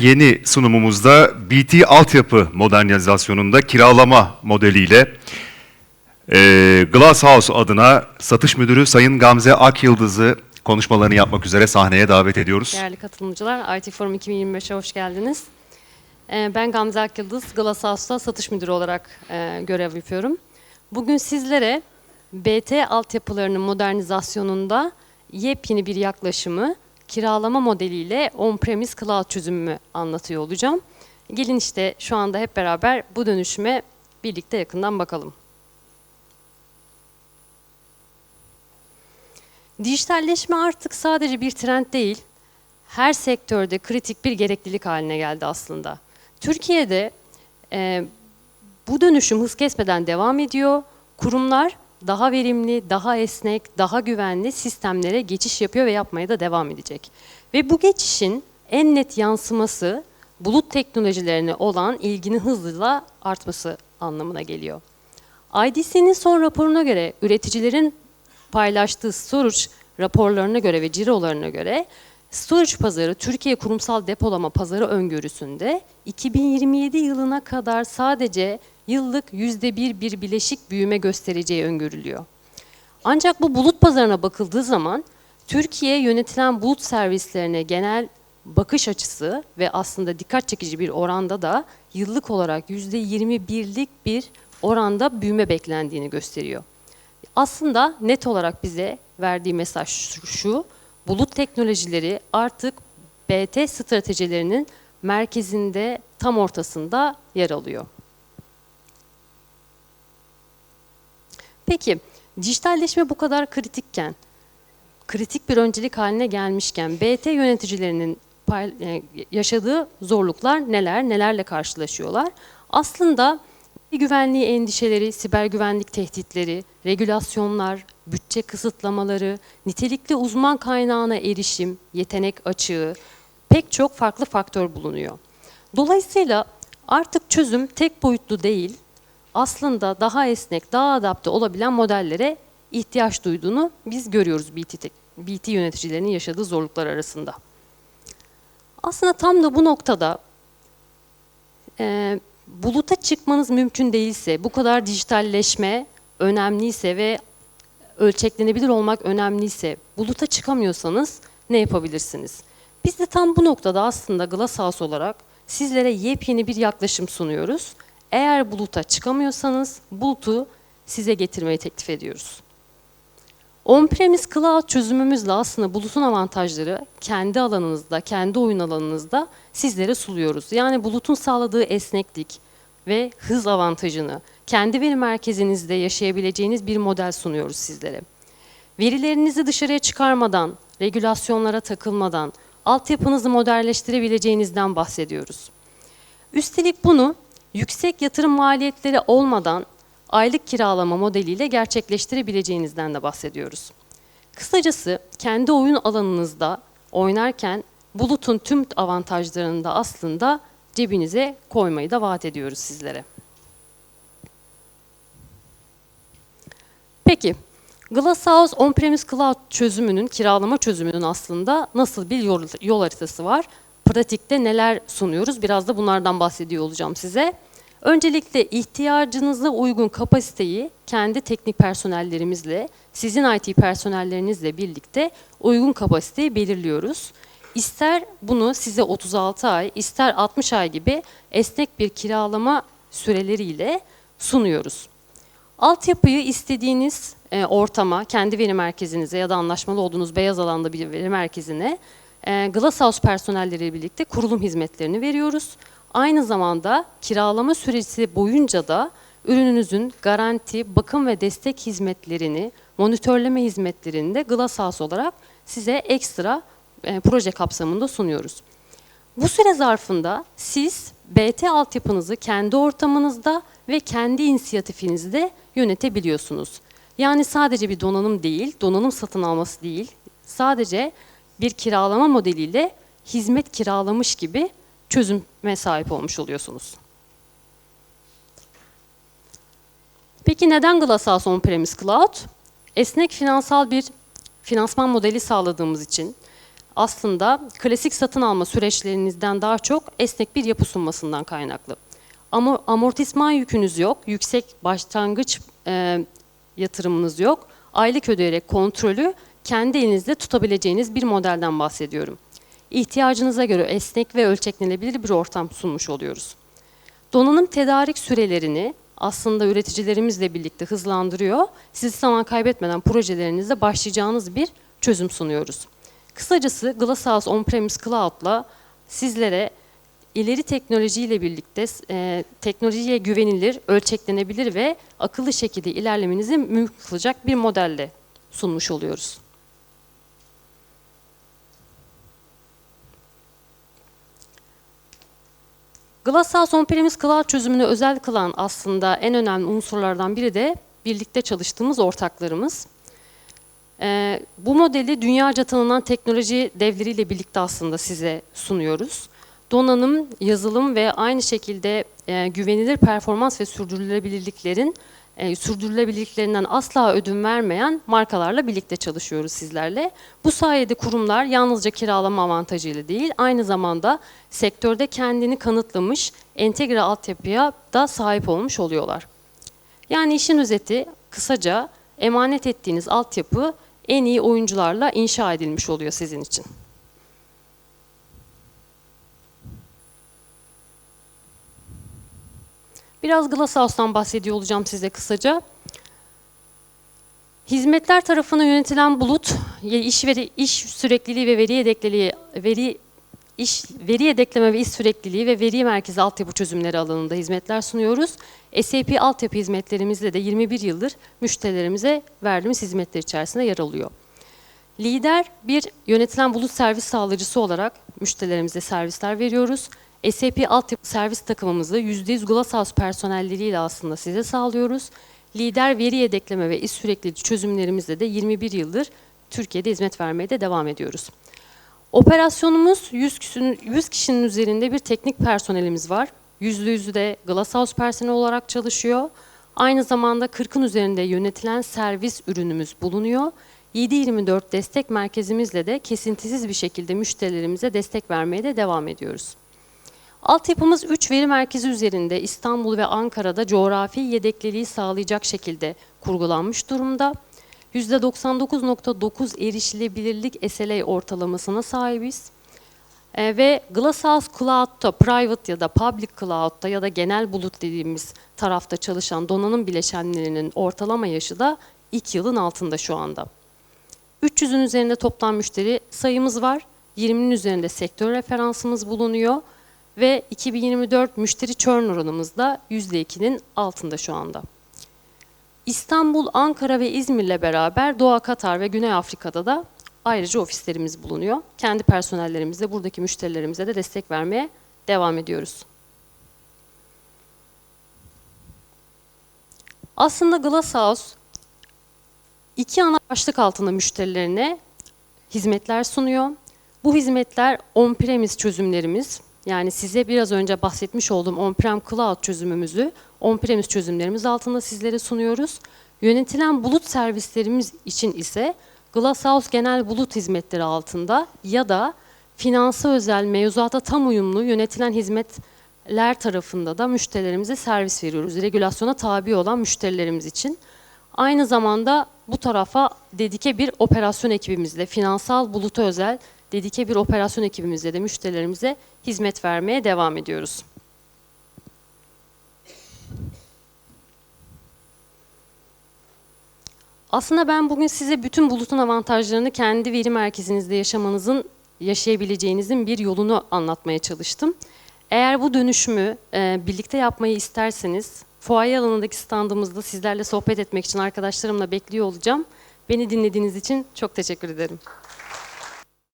Yeni sunumumuzda BT altyapı modernizasyonunda kiralama modeliyle e, Glass House adına satış müdürü Sayın Gamze Akyıldız'ı konuşmalarını yapmak üzere sahneye davet ediyoruz. Değerli katılımcılar, IT Forum 2025'e hoş geldiniz. Ee, Ben Gamze Akyıldız, Glass House'da satış müdürü olarak e, görev yapıyorum. Bugün sizlere BT altyapılarının modernizasyonunda yepyeni bir yaklaşımı kiralama modeliyle on-premise cloud çözümümü anlatıyor olacağım. Gelin işte şu anda hep beraber bu dönüşüme birlikte yakından bakalım. Dijitalleşme artık sadece bir trend değil, her sektörde kritik bir gereklilik haline geldi aslında. Türkiye'de e, bu dönüşüm hız kesmeden devam ediyor. Kurumlar daha verimli, daha esnek, daha güvenli sistemlere geçiş yapıyor ve yapmaya da devam edecek. Ve bu geçişin en net yansıması bulut teknolojilerine olan ilginin hızla artması anlamına geliyor. IDC'nin son raporuna göre üreticilerin paylaştığı storage raporlarına göre ve cirolarına göre storage pazarı Türkiye kurumsal depolama pazarı öngörüsünde 2027 yılına kadar sadece yıllık %1 bir bileşik büyüme göstereceği öngörülüyor. Ancak bu bulut pazarına bakıldığı zaman Türkiye yönetilen bulut servislerine genel bakış açısı ve aslında dikkat çekici bir oranda da yıllık olarak %21'lik bir oranda büyüme beklendiğini gösteriyor. Aslında net olarak bize verdiği mesaj şu, bulut teknolojileri artık BT stratejilerinin merkezinde, tam ortasında yer alıyor. Peki, dijitalleşme bu kadar kritikken, kritik bir öncelik haline gelmişken BT yöneticilerinin e, yaşadığı zorluklar neler, nelerle karşılaşıyorlar? Aslında güvenliği endişeleri, siber güvenlik tehditleri, regülasyonlar, bütçe kısıtlamaları, nitelikli uzman kaynağına erişim, yetenek açığı, pek çok farklı faktör bulunuyor. Dolayısıyla artık çözüm tek boyutlu değil, aslında daha esnek, daha adapte olabilen modellere ihtiyaç duyduğunu biz görüyoruz BT, BT yöneticilerinin yaşadığı zorluklar arasında. Aslında tam da bu noktada e, buluta çıkmanız mümkün değilse, bu kadar dijitalleşme önemliyse ve ölçeklenebilir olmak önemliyse, buluta çıkamıyorsanız ne yapabilirsiniz? Biz de tam bu noktada aslında Glasshouse olarak sizlere yepyeni bir yaklaşım sunuyoruz. Eğer buluta çıkamıyorsanız bulutu size getirmeyi teklif ediyoruz. On-premise cloud çözümümüzle aslında bulutun avantajları kendi alanınızda, kendi oyun alanınızda sizlere suluyoruz. Yani bulutun sağladığı esneklik ve hız avantajını kendi veri merkezinizde yaşayabileceğiniz bir model sunuyoruz sizlere. Verilerinizi dışarıya çıkarmadan, regülasyonlara takılmadan, altyapınızı modelleştirebileceğinizden bahsediyoruz. Üstelik bunu yüksek yatırım maliyetleri olmadan aylık kiralama modeliyle gerçekleştirebileceğinizden de bahsediyoruz. Kısacası kendi oyun alanınızda oynarken bulutun tüm avantajlarını da aslında cebinize koymayı da vaat ediyoruz sizlere. Peki, Glasshouse On-Premise Cloud çözümünün, kiralama çözümünün aslında nasıl bir yol, haritası var? Pratikte neler sunuyoruz? Biraz da bunlardan bahsediyor olacağım size. Öncelikle ihtiyacınıza uygun kapasiteyi kendi teknik personellerimizle, sizin IT personellerinizle birlikte uygun kapasiteyi belirliyoruz. İster bunu size 36 ay, ister 60 ay gibi esnek bir kiralama süreleriyle sunuyoruz. Altyapıyı istediğiniz e, ortama, kendi veri merkezinize ya da anlaşmalı olduğunuz beyaz alanda bir veri merkezine e, Glasshouse personelleriyle birlikte kurulum hizmetlerini veriyoruz. Aynı zamanda kiralama süresi boyunca da ürününüzün garanti, bakım ve destek hizmetlerini, monitörleme hizmetlerini de Glasshouse olarak size ekstra e, proje kapsamında sunuyoruz. Bu süre zarfında siz BT altyapınızı kendi ortamınızda ve kendi inisiyatifinizde yönetebiliyorsunuz. Yani sadece bir donanım değil, donanım satın alması değil, sadece bir kiralama modeliyle hizmet kiralamış gibi çözüme sahip olmuş oluyorsunuz. Peki neden Glasshouse On-Premise Cloud? Esnek finansal bir finansman modeli sağladığımız için, aslında klasik satın alma süreçlerinizden daha çok esnek bir yapı sunmasından kaynaklı. Ama amortisman yükünüz yok, yüksek başlangıç e, yatırımınız yok. Aylık ödeyerek kontrolü kendi elinizde tutabileceğiniz bir modelden bahsediyorum. İhtiyacınıza göre esnek ve ölçeklenebilir bir ortam sunmuş oluyoruz. Donanım tedarik sürelerini aslında üreticilerimizle birlikte hızlandırıyor. Siz zaman kaybetmeden projelerinizde başlayacağınız bir çözüm sunuyoruz. Kısacası Glasshouse On-Premise Cloud'la sizlere ileri teknolojiyle birlikte e, teknolojiye güvenilir, ölçeklenebilir ve akıllı şekilde ilerlemenizi mümkün kılacak bir modelle sunmuş oluyoruz. Glasshouse On-Premise Cloud çözümünü özel kılan aslında en önemli unsurlardan biri de birlikte çalıştığımız ortaklarımız. Ee, bu modeli dünyaca tanınan teknoloji devleriyle birlikte aslında size sunuyoruz. Donanım, yazılım ve aynı şekilde e, güvenilir performans ve sürdürülebilirliklerin e, sürdürülebilirliklerinden asla ödün vermeyen markalarla birlikte çalışıyoruz sizlerle. Bu sayede kurumlar yalnızca kiralama avantajıyla değil, aynı zamanda sektörde kendini kanıtlamış entegre altyapıya da sahip olmuş oluyorlar. Yani işin özeti kısaca emanet ettiğiniz altyapı en iyi oyuncularla inşa edilmiş oluyor sizin için. Biraz Glasshouse'dan bahsediyor olacağım size kısaca. Hizmetler tarafına yönetilen bulut, iş veri, iş sürekliliği ve veri yedekliliği, veri iş veri yedekleme ve iş sürekliliği ve veri merkezi altyapı çözümleri alanında hizmetler sunuyoruz. SAP altyapı hizmetlerimizle de 21 yıldır müşterilerimize verdiğimiz hizmetler içerisinde yer alıyor. Lider bir yönetilen bulut servis sağlayıcısı olarak müşterilerimize servisler veriyoruz. SAP altyapı servis takımımızı %100 Glasshouse personelleriyle aslında size sağlıyoruz. Lider veri yedekleme ve iş sürekliliği çözümlerimizle de 21 yıldır Türkiye'de hizmet vermeye de devam ediyoruz. Operasyonumuz 100 kişinin, 100 kişinin üzerinde bir teknik personelimiz var. %100'ü de Glasshouse personeli olarak çalışıyor. Aynı zamanda 40'ın üzerinde yönetilen servis ürünümüz bulunuyor. 7-24 destek merkezimizle de kesintisiz bir şekilde müşterilerimize destek vermeye de devam ediyoruz. Altyapımız 3 veri merkezi üzerinde İstanbul ve Ankara'da coğrafi yedekliliği sağlayacak şekilde kurgulanmış durumda. %99.9 erişilebilirlik SLA ortalamasına sahibiz. E, ve Glasshouse Cloud'da, private ya da public cloud'da ya da genel bulut dediğimiz tarafta çalışan donanım bileşenlerinin ortalama yaşı da 2 yılın altında şu anda. 300'ün üzerinde toplam müşteri sayımız var. 20'nin üzerinde sektör referansımız bulunuyor ve 2024 müşteri churn oranımız da %2'nin altında şu anda. İstanbul, Ankara ve İzmir'le beraber Doğa, Katar ve Güney Afrika'da da ayrıca ofislerimiz bulunuyor. Kendi personellerimizle buradaki müşterilerimize de destek vermeye devam ediyoruz. Aslında Glasshouse iki ana başlık altında müşterilerine hizmetler sunuyor. Bu hizmetler on-premise çözümlerimiz, yani size biraz önce bahsetmiş olduğum on-prem cloud çözümümüzü on-premise çözümlerimiz altında sizlere sunuyoruz. Yönetilen bulut servislerimiz için ise Glasshouse genel bulut hizmetleri altında ya da finansa özel mevzuata tam uyumlu yönetilen hizmetler tarafında da müşterilerimize servis veriyoruz. Regülasyona tabi olan müşterilerimiz için. Aynı zamanda bu tarafa dedike bir operasyon ekibimizle, finansal buluta özel dedike bir operasyon ekibimizle de müşterilerimize hizmet vermeye devam ediyoruz. Aslında ben bugün size bütün bulutun avantajlarını kendi veri merkezinizde yaşamanızın, yaşayabileceğinizin bir yolunu anlatmaya çalıştım. Eğer bu dönüşümü e, birlikte yapmayı isterseniz, fuaye alanındaki standımızda sizlerle sohbet etmek için arkadaşlarımla bekliyor olacağım. Beni dinlediğiniz için çok teşekkür ederim.